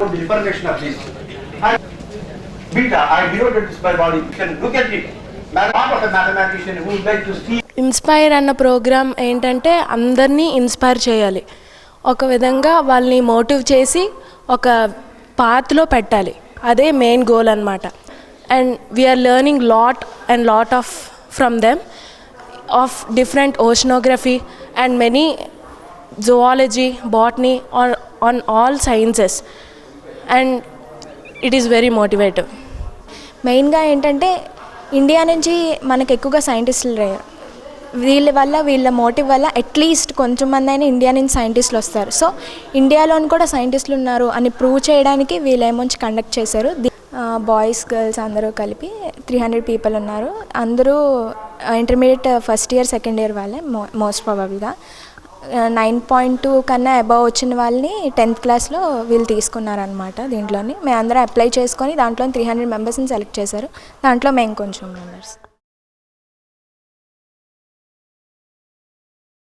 the differentiation of this. And beta, I denoted this by body. You can look at it. Part of a mathematician who would like to see inspire అన్న program ఏంటంటే అందరినీ inspire చేయాలి ఒక విధంగా వాళ్ళని motive చేసి ఒక పాత్లో పెట్టాలి అదే మెయిన్ గోల్ అనమాట and we are learning lot and lot of from them of different oceanography and many zoology botany on on all sciences and it is very motivative. మెయిన్గా ఏంటంటే ఇండియా నుంచి మనకు ఎక్కువగా సైంటిస్టులు రే వీళ్ళ వల్ల వీళ్ళ మోటివ్ వల్ల అట్లీస్ట్ కొంచెం మంది అయినా ఇండియా నుంచి సైంటిస్టులు వస్తారు. సో ఇండియాలోని కూడా సైంటిస్టులు ఉన్నారు అని ప్రూవ్ చేయడానికి వీళ్ళేమొంచి కండక్ట్ చేశారు. బాయ్స్ గర్ల్స్ అందరూ కలిపి త్రీ హండ్రెడ్ పీపుల్ ఉన్నారు. అందరూ intermediate first year second year వాళ్ళే మో మోస్ట్ ప్రాబబుల్గా నైన్ పాయింట్ టూ కన్నా అబవ్ వచ్చిన వాళ్ళని టెన్త్ క్లాస్లో వీళ్ళు తీసుకున్నారనమాట దీంట్లోని. మేము అందరం అప్లై చేసుకొని దాంట్లో త్రీ హండ్రెడ్ మెంబర్స్ని సెలెక్ట్ చేశారు. దాంట్లో మేము కొంచెం మెంబర్స్.